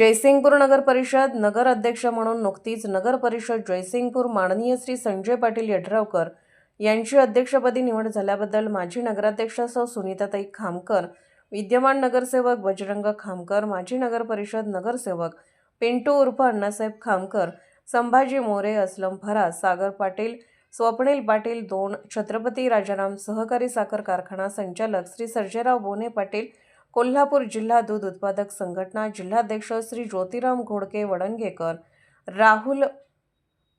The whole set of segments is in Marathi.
जयसिंगपूर नगर परिषद नगर अध्यक्ष म्हणून नुकतीच नगर परिषद जयसिंगपूर माननीय श्री संजय पाटील यड्रावकर यांची अध्यक्षपदी निवड झाल्याबद्दल माजी नगराध्यक्ष सौ सुनीताताई खामकर विद्यमान नगरसेवक बजरंग खामकर माजी नगर परिषद नगरसेवक पिंटू उर्फ अण्णासाहेब खामकर संभाजी मोरे असलम फराज सागर पाटील स्वप्नील पाटील दोन छत्रपती राजाराम सहकारी साखर कारखाना संचालक श्री सर्जेराव बोने पाटील कोल्हापूर जिल्हा दूध उत्पादक संघटना जिल्हाध्यक्ष श्री ज्योतिराम घोडके वडणगेकर राहुल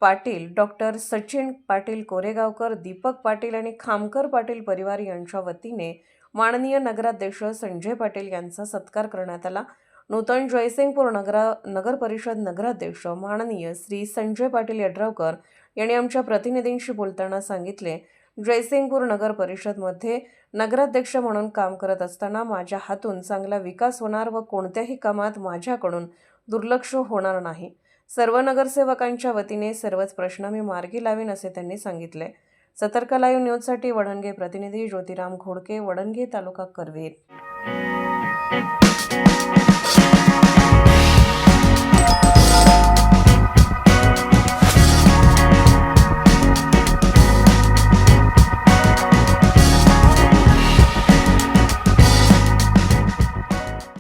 पाटील डॉक्टर सचिन पाटील कोरेगावकर दीपक पाटील आणि खामकर पाटील परिवार यांच्या वतीने माननीय नगराध्यक्ष संजय पाटील यांचा सत्कार करण्यात आला. नूतन जयसिंगपूर नगरा नगर परिषद नगराध्यक्ष माननीय श्री संजय पाटील यड्रावकर यांनी आमच्या प्रतिनिधींशी बोलताना सांगितले जयसिंगपूर नगर परिषदमध्ये नगराध्यक्ष म्हणून काम करत असताना माझ्या हातून चांगला विकास होणार व कोणत्याही कामात माझ्याकडून दुर्लक्ष होणार नाही. सर्व नगरसेवकांच्या वतीने सर्वच प्रश्न मी मार्गी लावीन असे त्यांनी सांगितले. सतर्क लाईव्ह न्यूजसाठी वडणगे प्रतिनिधी ज्योतिराम घोडके वडणगे तालुका करवीर.